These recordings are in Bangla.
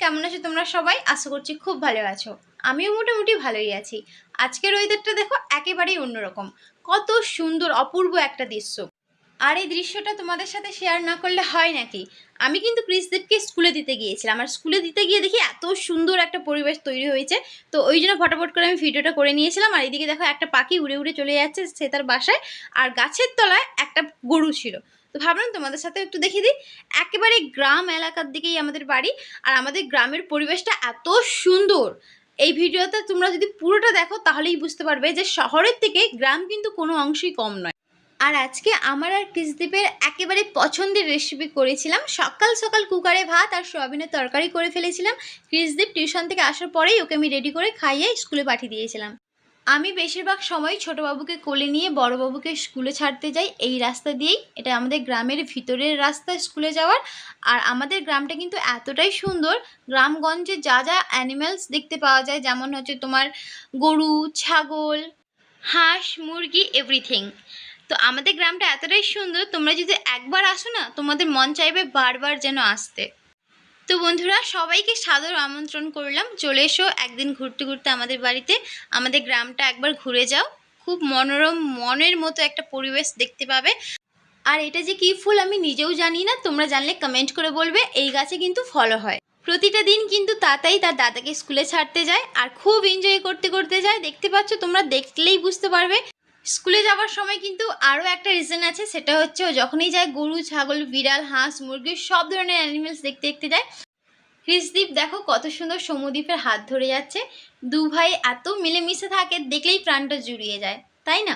কেমন আছো তোমরা সবাই? আশা করছি খুব ভালো আছো। আমিও মোটামুটি ভালোই আছি। আজকের ওয়েদারটা দেখো একেবারেই অন্যরকম। কত সুন্দর, অপূর্ব একটা দৃশ্য। আর এই দৃশ্যটা তোমাদের সাথে শেয়ার না করলে হয় নাকি? আমি কিন্তু ক্রিসদেবকে স্কুলে দিতে গিয়েছিলাম। আর স্কুলে দিতে গিয়ে দেখি এত সুন্দর একটা পরিবেশ তৈরি হয়েছে। তো ওই জন্য ফটাফট করে আমি ভিডিওটা করে নিয়েছিলাম। আর এদিকে দেখো একটা পাখি উড়ে উড়ে চলে যাচ্ছে সে তার বাসায়। আর গাছের তলায় একটা গরু ছিল। তো ভাবলাম তোমাদের সাথে একটু দেখিয়ে দিই। একেবারে গ্রাম এলাকার দিকেই আমাদের বাড়ি। আর আমাদের গ্রামের পরিবেশটা এত সুন্দর। এই ভিডিওতে তোমরা যদি পুরোটা দেখো তাহলেই বুঝতে পারবে যে শহরের থেকে গ্রাম কিন্তু কোনো অংশই কম নয়। আর আজকে আমার আর কৃষদীপের একেবারে পছন্দের রেসিপি করেছিলাম। সকাল সকাল কুকারে ভাত আর সয়াবিনের তরকারি করে ফেলেছিলাম। কৃষদীপ টিউশন থেকে আসার পরেই ওকে আমি রেডি করে খাইয়ে স্কুলে পাঠিয়ে দিয়েছিলাম। আমি বেশিরভাগ সময় ছোটোবাবুকে কোলে নিয়ে বড়োবাবুকে স্কুলে ছাড়তে যাই। এই রাস্তা দিয়েই এটা আমাদের গ্রামের ভিতরের রাস্তা স্কুলে যাওয়ার। আর আমাদের গ্রামটা কিন্তু এতটাই সুন্দর। গ্রামগঞ্জে যা যা অ্যানিম্যালস দেখতে পাওয়া যায়, যেমন হচ্ছে তোমার গরু, ছাগল, হাঁস, মুরগি এভরিথিং তো আমাদের গ্রামটা এতটাই সুন্দর, তোমরা যদি একবার আসো না, তোমাদের মন চাইবে বারবার যেন আসতে। তো বন্ধুরা, সবাইকে সাদর আমন্ত্রণ করলাম। চলে এসো একদিন ঘুরতে ঘুরতে আমাদের বাড়িতে। আমাদের গ্রামটা একবার ঘুরে যাও। খুব মনোরম, মনের মতো একটা পরিবেশ দেখতে পাবে। আর এটা যে কী ফুল আমি নিজেও জানি না, তোমরা জানলে কমেন্ট করে বলবে। এই গাছে কিন্তু ফলও হয়। প্রতিটা দিন কিন্তু তাতাই তার দাদাকে স্কুলে ছাড়তে যায় আর খুব এনজয় করতে করতে যায়। দেখতে পাচ্ছ, তোমরা দেখলেই বুঝতে পারবে। স্কুলে যাওয়ার সময় কিন্তু আরও একটা রিজন আছে, সেটা হচ্ছে ও যখনই যায় গরু, ছাগল, বিড়াল, হাঁস, মুরগি, সব ধরনের অ্যানিমেলস দেখতে দেখতে যায়। ক্রিসদীপ দেখো কত সুন্দর সমুদ্বীপের হাত ধরে যাচ্ছে। দু ভাই এত মিলেমিশে থাকে, দেখলেই প্রাণটা জুড়িয়ে যায়, তাই না?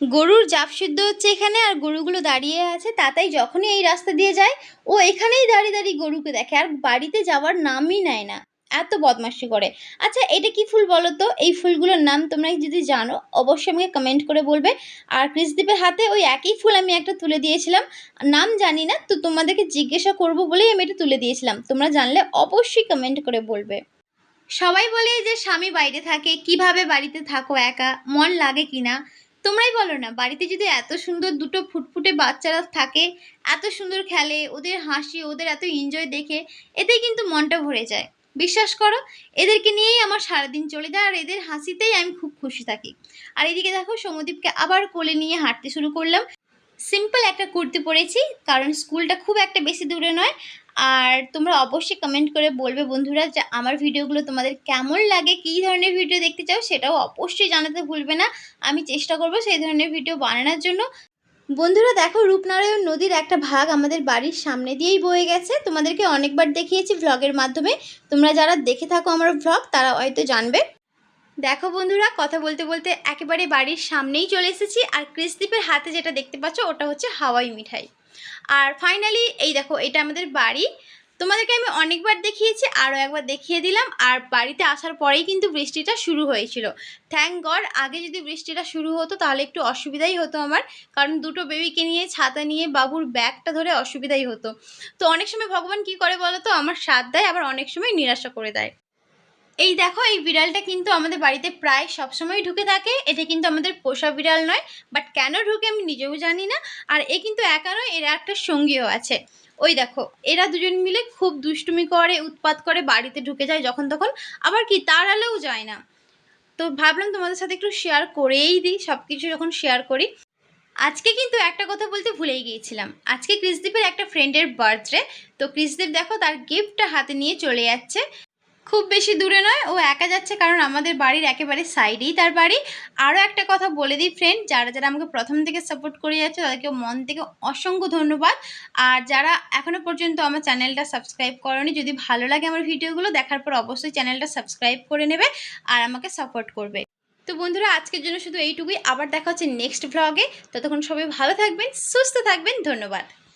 গরুর জাপ সিদ্ধ হচ্ছে এখানে, আর গরুগুলো দাঁড়িয়ে আছে, তাতাই যখনই এই রাস্তা দিয়ে যায়, ও এখানেই দাঁড়িয়ে দাঁড়িয়ে গরুকে দেখে, আর বাড়িতে যাওয়ার নামই নেয় না। এত বদমাশি করে। আচ্ছা এটা কি ফুল বলো তো? এই ফুলগুলোর নাম তোমরা যদি জানো, অবশ্যই আমাকে কমেন্ট করে বলবে। আর কৃষদীপের হাতে ওই একই ফুল আমি একটা তুলে দিয়েছিলাম। নাম জানি না, তো তোমাদেরকে জিজ্ঞাসা করব বলেই আমি এটা তুলে দিয়েছিলাম। তোমরা জানলে অবশ্যই কমেন্ট করে বলবে। সবাই বলে যে স্বামী বাইরে থাকে, কীভাবে বাড়িতে থাকো একা? মন লাগে কিনা? তোমরাই বলো না, বাড়িতে যদি এত সুন্দর দুটো ফুটফুটে বাচ্চারা থাকে, এত সুন্দর খেলে, ওদের হাসি, ওদের এত এনজয় দেখে, এতেই কিন্তু মনটা ভরে যায়। বিশ্বাস করো, এদেরকে নিয়েই আমার সারাদিন চলে যায় আর এদের হাসিতেই আমি খুব খুশি থাকি। আর এদিকে দেখো সমদীপকে আবার কোলে নিয়ে হাঁটতে শুরু করলাম। সিম্পল একটা কুর্তি পরেছি, কারণ স্কুলটা খুব একটা বেশি দূরে নয়। আর তোমরা অবশ্যই কমেন্ট করে বলবে বন্ধুরা যে আমার ভিডিওগুলো তোমাদের কেমন লাগে, কী ধরনের ভিডিও দেখতে চাও সেটাও অবশ্যই জানাতে ভুলবে না। আমি চেষ্টা করব সেই ধরনের ভিডিও বানানোর জন্য। বন্ধুরা দেখো, রূপনারায়ণ নদীর একটা ভাগ আমাদের বাড়ির সামনে দিয়েই বয়ে গেছে। তোমাদেরকে অনেকবার দেখিয়েছি ভ্লগের মাধ্যমে। তোমরা যারা দেখে থাকো আমার ভ্লগ তারা হয়তো জানবে। দেখো বন্ধুরা, কথা বলতে বলতে একেবারে বাড়ির সামনেই চলে এসেছি। আর ক্রিসদীপের হাতে যেটা দেখতে পাচ্ছ, ওটা হচ্ছে হাওয়াই মিঠাই। আর ফাইনালি এই দেখো, এটা আমাদের বাড়ি। তোমাদেরকে আমি অনেকবার দেখিয়েছি আরও একবার দেখিয়ে দিলাম। আর বাড়িতে আসার পরেই কিন্তু বৃষ্টিটা শুরু হয়েছিল। থ্যাংক গড আগে যদি বৃষ্টিটা শুরু হতো, তাহলে একটু অসুবিধাই হতো আমার। কারণ দুটো বেবিকে নিয়ে, ছাতা নিয়ে, বাবুর ব্যাগটা ধরে অসুবিধাই হতো। তো অনেক সময় ভগবান কি করে বলো তো আমার সাথ দেয়, আবার অনেক সময় নিরাশা করে দেয়। এই দেখো, এই বিড়ালটা কিন্তু আমাদের বাড়িতে প্রায় সবসময় ঢুকে থাকে। এটা কিন্তু আমাদের পোষা বিড়াল নয় বাট কেন ঢুকে আমি নিজেও জানি না। আর এ কিন্তু একা নয়, এরা একটা সঙ্গীও আছে। ওই দেখো, এরা দুজন মিলে খুব দুষ্টুমি করে, উৎপাত করে, বাড়িতে ঢুকে যায় যখন তখন। আবার কি, তার আলেও যায় না। তো ভাবলাম তোমাদের সাথে একটু শেয়ার করেই দিই সব কিছু যখন শেয়ার করি। আজকে কিন্তু একটা কথা বলতে ভুলেই গিয়েছিলাম। আজকে কৃষদীপের একটা ফ্রেন্ডের বার্থডে তো কৃষদীপ দেখো, তার গিফটটা হাতে নিয়ে চলে যাচ্ছে। খুব বেশি দূরে নয়, ও একা যাচ্ছে কারণ আমাদের বাড়ির একেবারে সাইডেই তার বাড়ি। আরও একটা কথা বলে দিই ফ্রেন্ড যারা যারা আমাকে প্রথম থেকে সাপোর্ট করে যাচ্ছে, তাদেরকে মন থেকে অসংখ্য ধন্যবাদ। আর যারা এখনও পর্যন্ত আমার চ্যানেলটা সাবস্ক্রাইব করনি, যদি ভালো লাগে আমার ভিডিওগুলো দেখার পর অবশ্যই চ্যানেলটা সাবস্ক্রাইব করে নেবে আর আমাকে সাপোর্ট করবে। তো বন্ধুরা, আজকের জন্য শুধু এইটুকুই। আবার দেখা হচ্ছে নেক্সট ভ্লগে ততক্ষণ সবাই ভালো থাকবেন, সুস্থ থাকবেন, ধন্যবাদ।